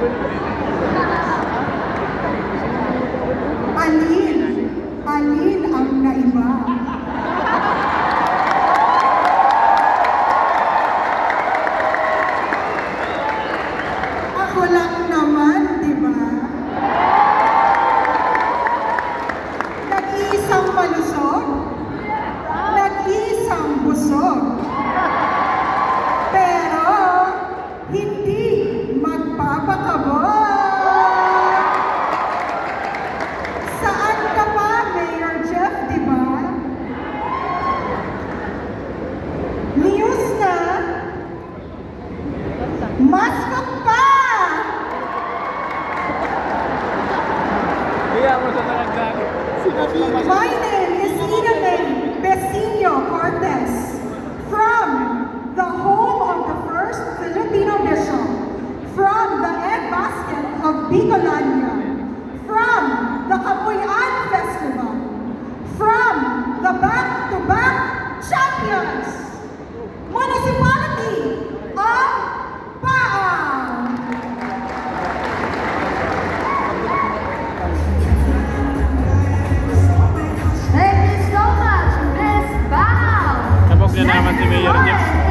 Alin? Alin ang naiba? Ako lang naman My name is Idamen Vecino Cortez from the home of the first Filipino bishop from the egg basket of Bicolania. ഭഗവാന്റെ നാമത്തിൽ വിചരിഞ്ഞു